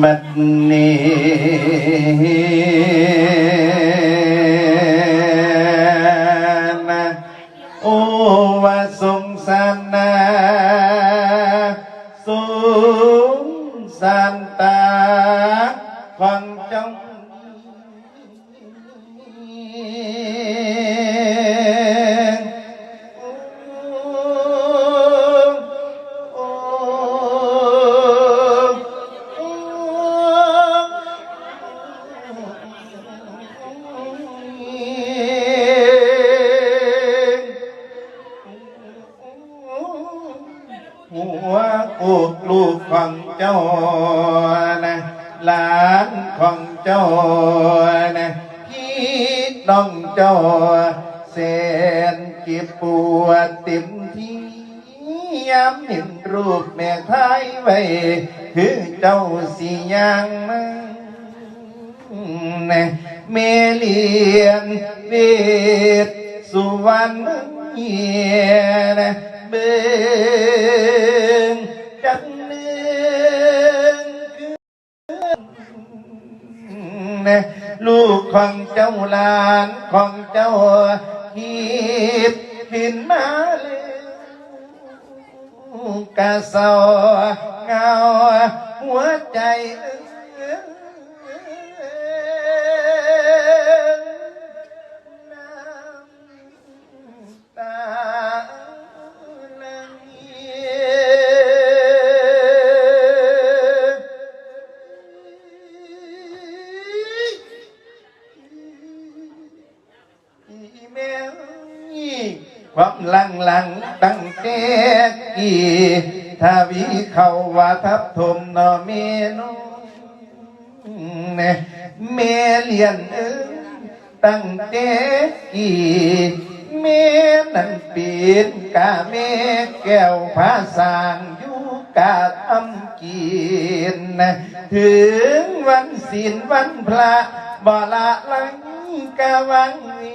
mất nền หัวอุกลูกของเจ้านะหลานของเจ้านะพี่น้องเจ้าแสนเจ็บปวดเต็มที่ยามเห็นรูปแม่ท้ายไว้คือเจ้าสิยังมานะเมเลียนเวทสุวรรณ นะเบิงจังเนืองนะลูกของเจ้าหลานของเจ้าหีบหินมาแล้วกะเศร้าเงาหัวใจน้ วามลังลังตั้งแต่กี่ถ้าวิเขาว่าทับทมนอเมนเนเมเลียนเอ้ยตั้งแต่กี่เมนันปีนกาเมแก้วภาษางอยู่กาทำกินนะถึงวันศีลวันพระบ่ละลังกะวังวิ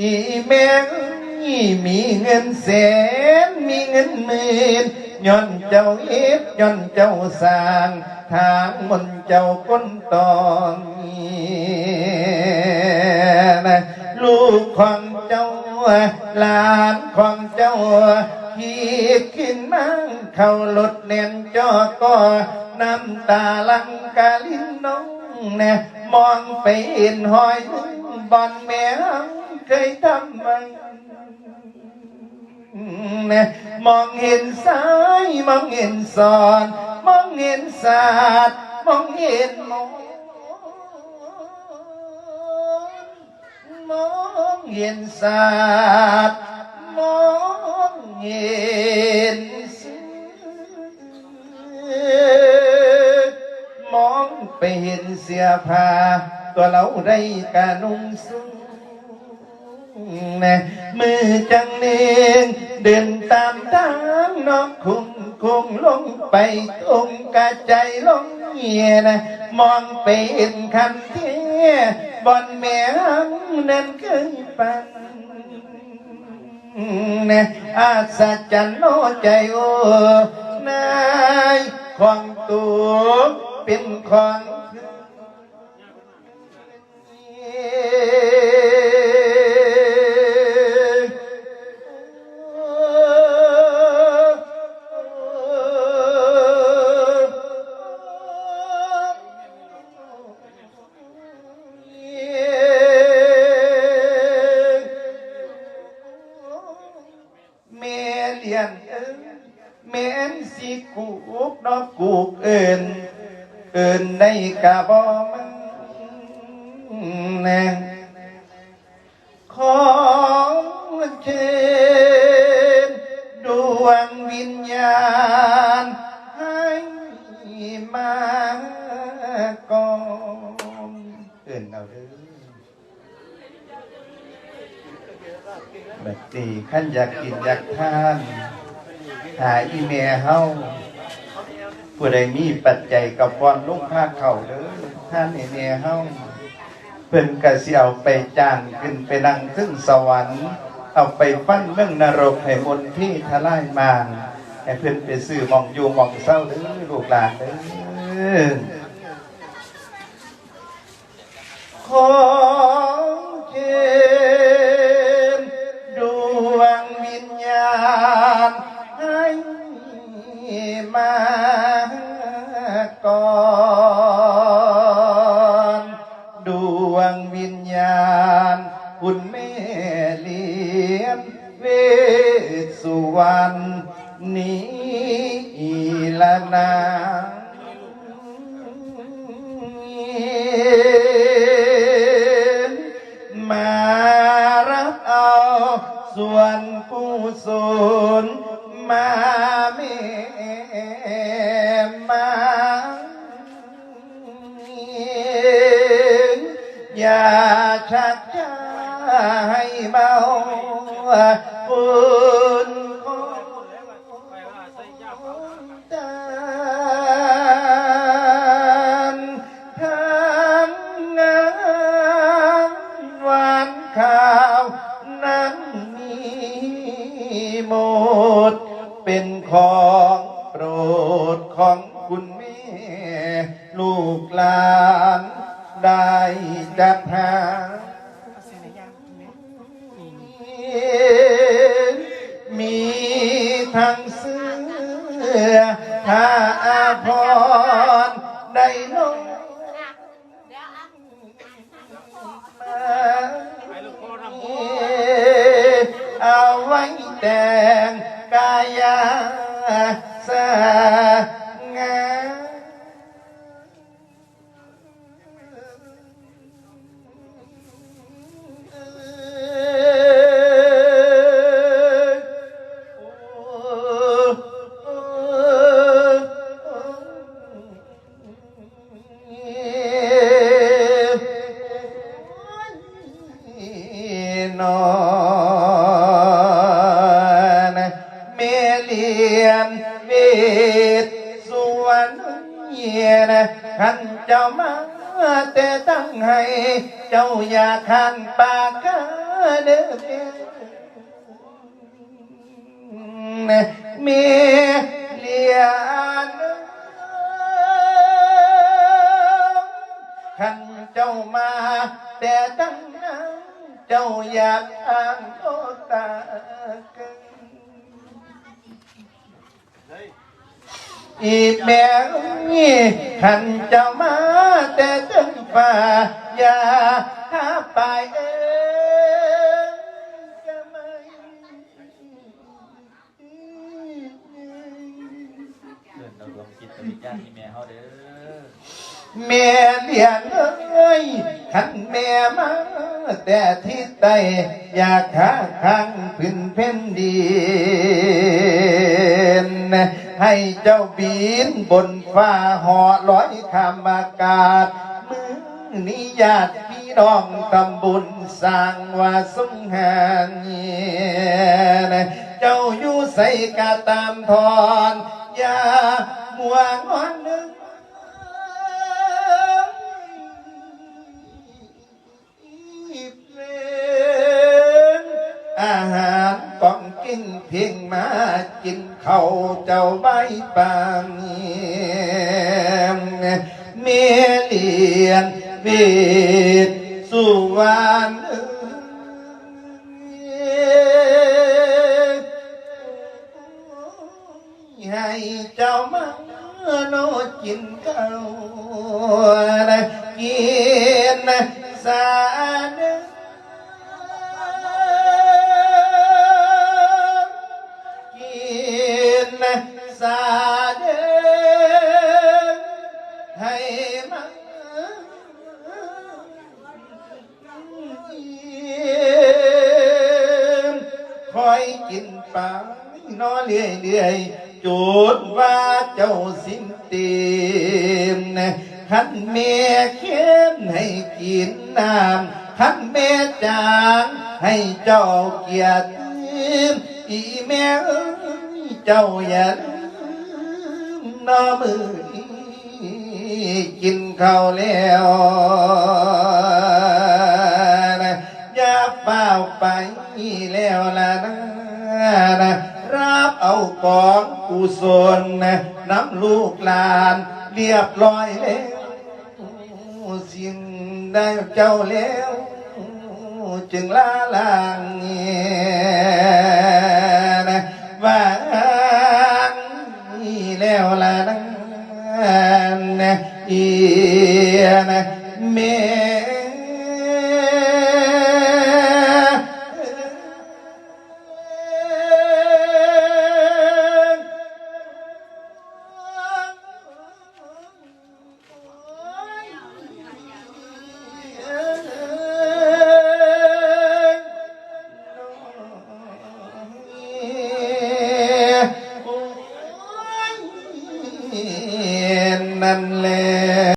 อีแมงีมีเงินแสนมีเงินหมื่นย้อนเจ้าเอ็ดย้อนเจ้าสร้างทางมนเจ้าก้นตองนะลูกของเจ้าหลานของเจ้าขีดขึ้นมาเข้ารถเน่นจอก็น้ำตาลังกาลินน้องนะมองไปเห็นหอยบอนแม่ ยทำไว้นะมองเห็นซ้ายมองเห็นสอนมองเห็นศาสตร์มองเห็นหมอมองเห็นศาสตร์มองเห็นสมองไปเห็นเสียผ้าตัวเราได้กานุ่งสู มือจังเนงเดินตามทางน้องคงคงลงไปตรงกระใจลงเหียนะมองไปเห็นคันเทียบอนแม่นั้นเคยปันนะอาสาจันโนใจโอนายของตัวเป็นของ กาบอมันแน่ของเชนดวงวิญญาณให้มาก่อนเอื่นเอาเด้อบบดตีขั้นอยากกินอยากทานหาอีเมลเฮา ผู้ใดมีปัจจัยกับฟอนลูกผ้าเข่าเด้อท่านอีเมลเฮาเพิ่นกะสิเอาไปจ้างขึ้นไปนั่งถึงสวรรค์เอาไปฟันเมืองนรกให้มนที่ทลายมาให้เพิ่นไปซื้อมองอยู่มองเศร้าเด้อลูกหลานเด้อขอ สุวรรณนี้ละนามารับเอาส่วนกุศลมาเมมาอย่าชักช้าให้เบา นั้นมีหมด เป็นของโปรดของคุณแม่ ลูกหลานได้จัดหามีทั้งเสื้อผ้าอาภรณ์ได้น้อง แต่งกายาสง เวทสุวรรณเยียนขันเจ้ามาแต่ตั้งให้ เจ้าอย่าขันปากกาเด้อเมเลียนขันเจ้ามาแต่ตั้งนั้นเจ้าอยากอ่านโอตากัน อีแมงนี่ขันเจ้ามาแต่ตั้งฝ่าอย่าหาไปเองก็ไม่เดินเรารวมจิตวิญญาณที่แม่เขาเด้อแม่เลี้ยงเอ้ยขันแม่มาแต่ที่ใต้อยากขาข้างพื้นเพ่นดิน ให้เจ้าบินบนฟ้าหอลอยข้ามอากาศมือนิญาติพี่น้องตำบุญสร้างว่าสงหานเจ้าอยู่ใส่กาตามทอนอย่ามัวงอนนึงอาหาร กินเพียงมากินเข้าเจ้าใบปางเมียเลียนเวทสุวรรณให้เจ้ามาโนกินข้าวกินสาเน กินไปนอนเรื่อยเรื่อยๆจุดว่าเจ้าสิ้นเตีมขันเมียเข็นให้กินน้ำขันเมตจางให้เจ้าเกียรติอีแม่เอ้ยเจ้าอย่าลืมนอมือกินข้าวแล้วนะอย่าเฝ้าไปแล้วล่ะนะ นะรับเอาของกุศลนะน้ำลูกหลานเรียบร้อยแล้วสิ่งได้เจ้าแล้วจึงลาลางเงีนะว่างแล้วละนะอีนะ